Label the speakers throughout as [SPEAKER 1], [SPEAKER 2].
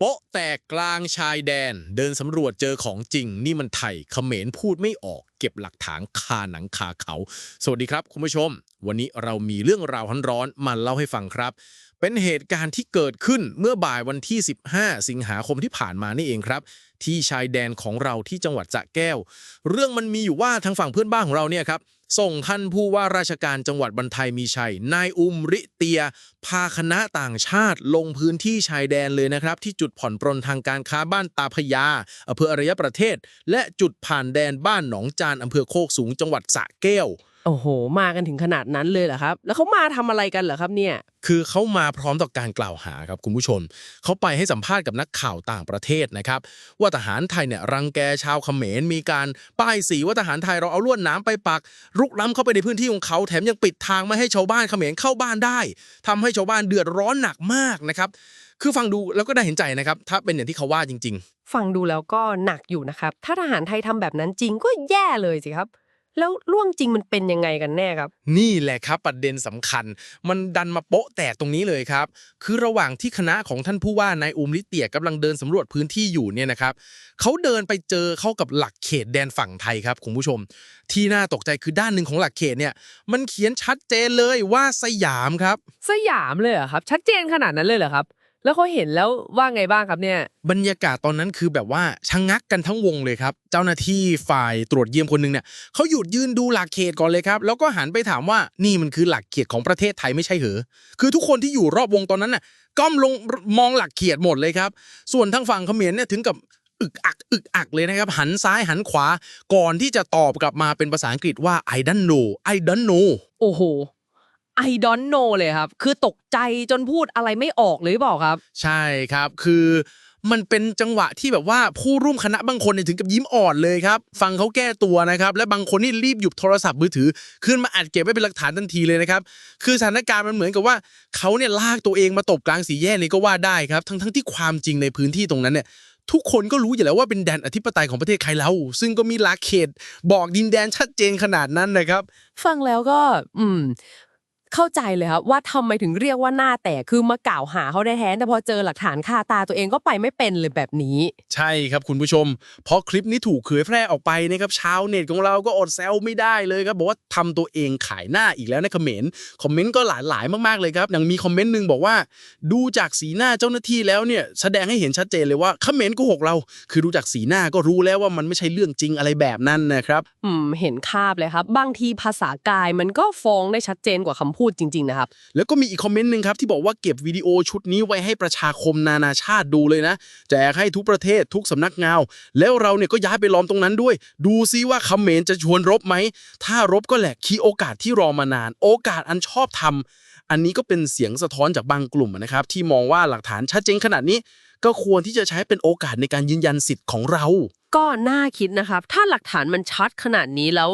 [SPEAKER 1] โป๊ะแตกกลางชายแดนเดินสำรวจเจอของจริง นี่มันไทยเขมรพูดไม่ออกเก็บหลักฐานคาหนังคาเขา สวัสดีครับคุณผู้ชม วันนี้เรามีเรื่องราวร้อนๆมาเล่าให้ฟังครับ เป็นเหตุการณ์ที่เกิดขึ้นเมื่อบ่ายวันที่ 15 สิงหาคมที่ผ่านมานี่เองครับ ที่ชายแดนของเราที่จังหวัดสระแก้ว เรื่องมันมีอยู่ว่าทางฝั่งเพื่อนบ้านของเราเนี่ยครับส่งท่านผู้ว่าราชการจังหวัดบรรทยมีชัย นายอุมริเตีย พาคณะต่างชาติลงพื้นที่ชายแดนเลยนะครับ ที่จุดผ่อนปรนทางการค้าบ้านตาพยาอำเภออารยประเทศ และจุดผ่านแดนบ้านหนองจานอำเภอโคกสูงจังหวัดสระแก้ว
[SPEAKER 2] โอ้โห มากันถึงขนาดนั้นเลยเหรอครับ แล้วเขามาทำอะไรกันเหรอครับเนี่ย
[SPEAKER 1] คือเขามาพร้อมต่อการกล่าวหาครับคุณผู้ชม เขาไปให้สัมภาษณ์กับนักข่าวต่างประเทศนะครับ ว่าทหารไทยเนี่ยรังแกชาวเขมร มีการป้ายสีว่าทหารไทยเราเอาลวดหน้ำไปปัก รุกล้ำเข้าไปในพื้นที่ของเขาแถมยังปิดทางไม่ให้ชาวบ้านเขมรเข้าบ้านได้ทำให้ชาวบ้านเดือดร้อนหนักมากนะครับ คือฟังดูแล้วก็ได้เห็นใจนะครับถ้าเป็นอย่างที่เขาว่าจริง ๆ
[SPEAKER 2] ฟังดูแล้วก็หนักอยู่นะครับ ถ้าทหารไทยทำแบบนั้นจริงก็แย่เลยสิครับแล้วล่วงจริงมันเป็นยังไงกันแน่ครับ
[SPEAKER 1] นี่แหละครับประเด็นสำคัญ มันดันมาโป๊ะแตกตรงนี้เลยครับ คือระหว่างที่คณะของท่านผู้ว่านายอุมลิเตียกำลังเดินสำรวจพื้นที่อยู่เนี่ยนะครับเขาเดินไปเจอเข้ากับหลักเขตแดนฝั่งไทยครับคุณผู้ชม ที่น่าตกใจคือด้านหนึ่งของหลักเขตเนี่ย มันเขียนชัดเจนเลยว่าสยามครับ
[SPEAKER 2] สยามเลยเหรอครับ ชัดเจนขนาดนั้นเลยเหรอครับ แล้วเขาเห็นแล้วว่าไงบ้างครับเนี่ย
[SPEAKER 1] บรรยากาศตอนนั้นคือแบบว่าชะงงักกันทั้งวงเลยครับ เจ้าหน้าที่ฝ่ายตรวจเยี่ยมคนหนึ่งเนี่ยเขาหยุดยืนดูหลักเขตก่อนเลยครับ แล้วก็หันไปถามว่านี่มันคือหลักเขตของประเทศไทยไม่ใช่เหรอคือทุกคนที่อยู่รอบวงตอนนั้นน่ะก้มลงมองหลักเขตหมดเลยครับ ส่วนทางฝั่งเขมรเนี่ยถึงกับอึกอักอึกอักเลยนะครับ หันซ้ายหันขวาก่อนที่จะตอบกลับมาเป็นภาษาอังกฤษว่า I don't know I don't know
[SPEAKER 2] โอ้โห I don't know เลยครับ คือตกใจจนพูดอะไรไม่ออกเลยหรือเปล่าครับ
[SPEAKER 1] ใช่ครับคือมันเป็นจังหวะที่แบบว่าผู้ร่วมคณะบางคนเนี่ยถึงกับยิ้มอ่อนเลยครับ ฟังเขาแก้ตัวนะครับ และบางคนนี่รีบหยุบโทรศัพท์มือถือ ขึ้นมาอัดเก็บไว้เป็นหลักฐานทันทีเลยนะครับ คือสถานการณ์มันเหมือนกับว่าเขาเนี่ยลากตัวเองมาตบกลางสี่แยกเลยก็ว่าได้ครับ ทั้งทั้งที่ความจริงในพื้นที่ตรงนั้นเนี่ยทุกคนก็รู้อยู่แล้วว่าเป็นแดนอธิปไตยของประเทศใครเราซึ่งก็มีหลักเขตบอกดินแดนชัดเจนขนาดนั้นนะครับ
[SPEAKER 2] ฟังแล้วก็ อืม เข้าใจเลยครับว่าทำไมถึงเรียกว่าหน้าแตกคือมากล่าวหาเขาได้แท้แต่พอเจอหลักฐานคาตาตัวเองก็ไปไม่เป็นเลยแบบนี้
[SPEAKER 1] ใช่ครับคุณผู้ชมพอคลิปนี้ถูกเผยแพร่ออกไปนะครับชาวเน็ตของเราก็อดแซวไม่ได้เลยครับบอกว่าทำตัวเองขายหน้าอีกแล้วในคอมเขมนต์คอมเมนต์ก็หลายหลายๆมากๆเลยครับอย่างมีคอมเมนต์หนึ่งบอกว่า ดูจากสีหน้าเจ้าหน้าที่แล้วเนี่ยแสดงให้เห็นชัดเจนเลยว่าคอมเขมนต์โกหกเรา คือดูจากสีหน้าก็รู้แล้วว่ามันไม่ใช่เรื่องจริงอะไรแบบนั้นนะครับ
[SPEAKER 2] อืมเห็นคาบเลยครับ บางทีภาษากายมันก็ฟ้องได้ชัดเจนกว่าคำพูดจริงๆนะครับ
[SPEAKER 1] แล้วก็มีอีกคอมเมนต์หนึ่งครับที่บอกว่าเก็บวิดีโอชุดนี้ไว้ให้ประชาคมนานาชาติดูเลยนะแจกให้ทุกประเทศทุกสำนักงานแล้วเราเนี่ยก็ย้ายไปล้อมตรงนั้นด้วย ดูซิว่าเมรจะชวนรบไหม ถ้ารบก็แหละคีโอกาสที่รอมานาน โอกาสอันชอบทำอันนี้ก็เป็นเสียงสะท้อนจากบางกลุ่มนะครับ ที่มองว่าหลักฐานชัดเจนขนาดนี้ ก็ควรที่จะใช้เป็นโอกาสในการยืนยันสิทธิ์ของเรา
[SPEAKER 2] ก็น่าคิดนะครับ ถ้าหลักฐานมันชัดขนาดนี้แล้ว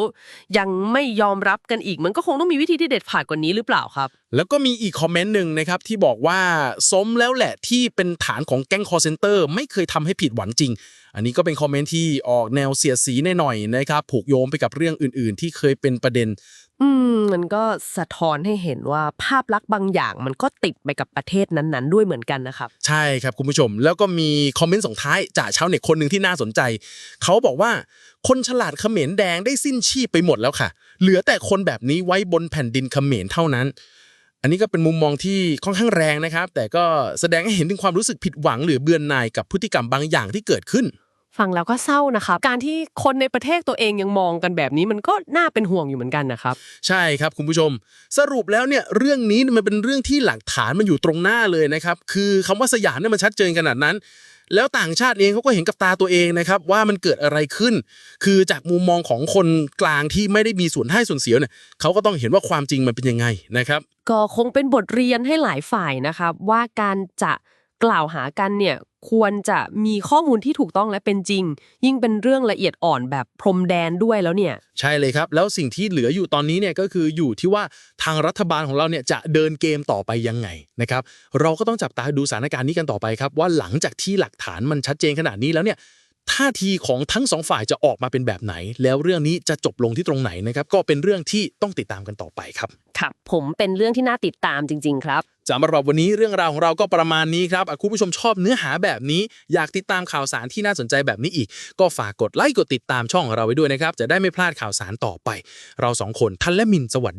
[SPEAKER 2] ยังไม่ยอมรับกันอีก มันก็คงต้องมีวิธีที่เด็ดขาดกว่านี้หรือเปล่าครับ
[SPEAKER 1] แล้วก็มีอีกคอมเมนต์หนึ่งนะครับที่บอกว่าสมแล้วแหละที่เป็นฐานของแก๊งคอร์เซนเตอร์ไม่เคยทำให้ผิดหวังจริง อันนี้ก็เป็นคอมเมนต์ที่ออกแนวเสียดสีหน่อยๆนะครับ ผูกโยงไปกับเรื่องอื่น ๆ ที่เคยเป็นประเด็น
[SPEAKER 2] อืมมันก็สะท้อนให้เห็นว่าภาพลักษณ์บางอย่างมันก็ติดไปกับประเทศนั้นๆ ด้วยเหมือนกันนะครับ
[SPEAKER 1] ใช่ครับคุณผู้ชม แล้วก็มีคอมเมนต์ส่งท้ายจากชาวเน็ตคนหนึ่งที่น่าสนใจ เขาบอกว่าคนฉลาดเขมรแดงได้สิ้นชีพไปหมดแล้วค่ะ เหลือแต่คนแบบนี้ไว้บนแผ่นดินเขมรเท่านั้นอันนี้ก็เป็นมุมมองที่ค่อนข้างแรงนะครับ แต่ก็แสดงให้เห็นถึงความรู้สึกผิดหวังหรือเบื่อหน่ายกับพฤติกรรมบางอย่างที่เกิดขึ้น
[SPEAKER 2] ฟังแล้วก็เศร้านะครับ การที่คนในประเทศตัวเองยังมองกันแบบนี้มันก็น่าเป็นห่วงอยู่เหมือนกันนะครับ
[SPEAKER 1] ใช่ครับคุณผู้ชม สรุปแล้วเนี่ยเรื่องนี้มันเป็นเรื่องที่หลักฐานมันอยู่ตรงหน้าเลยนะครับ คือคำว่าสยามเนี่ยมันชัดเจนขนาดนั้น แล้วต่างชาติเองเขาก็เห็นกับตาตัวเองนะครับว่ามันเกิดอะไรขึ้น คือจากมุมมองของคนกลางที่ไม่ได้มีส่วนให้ส่วนเสียเนี่ยเขาก็ต้องเห็นว่าความจริงมันเป็นยังไงนะครับ
[SPEAKER 2] ก็คงเป็นบทเรียนให้หลายฝ่ายนะครับว่าการจะกล่าวหากันเนี่ย ควรจะมีข้อมูลที่ถูกต้องและเป็นจริง ยิ่งเป็นเรื่องละเอียดอ่อนแบบพรมแดนด้วยแล้วเนี่ย
[SPEAKER 1] ใช่เลยครับ แล้วสิ่งที่เหลืออยู่ตอนนี้เนี่ยก็คืออยู่ที่ว่าทางรัฐบาลของเราเนี่ยจะเดินเกมต่อไปยังไงนะครับเราก็ต้องจับตาดูสถานการณ์นี้กันต่อไปครับว่าหลังจากที่หลักฐานมันชัดเจนขนาดนี้แล้วเนี่ย ท่าทีของทั้งสองฝ่ายจะออกมาเป็นแบบไหน แล้วเรื่องนี้จะจบลงที่ตรงไหนนะครับ ก็เป็นเรื่องที่ต้องติดตามกันต่อไปครับ
[SPEAKER 2] ครับผมเป็นเรื่องที่น่าติดตามจริง ๆ ครับ
[SPEAKER 1] สำหรับวันนี้เรื่องราวของเราก็ประมาณนี้ครับอะคุณผู้ชมชอบเนื้อหาแบบนี้ อยากติดตามข่าวสารที่น่าสนใจแบบนี้อีก ก็ฝากกดไลค์กดติดตามช่องของเราไว้ด้วยนะครับ จะได้ไม่พลาดข่าวสารต่อไป เราสองคนท่านและมินสวัสดี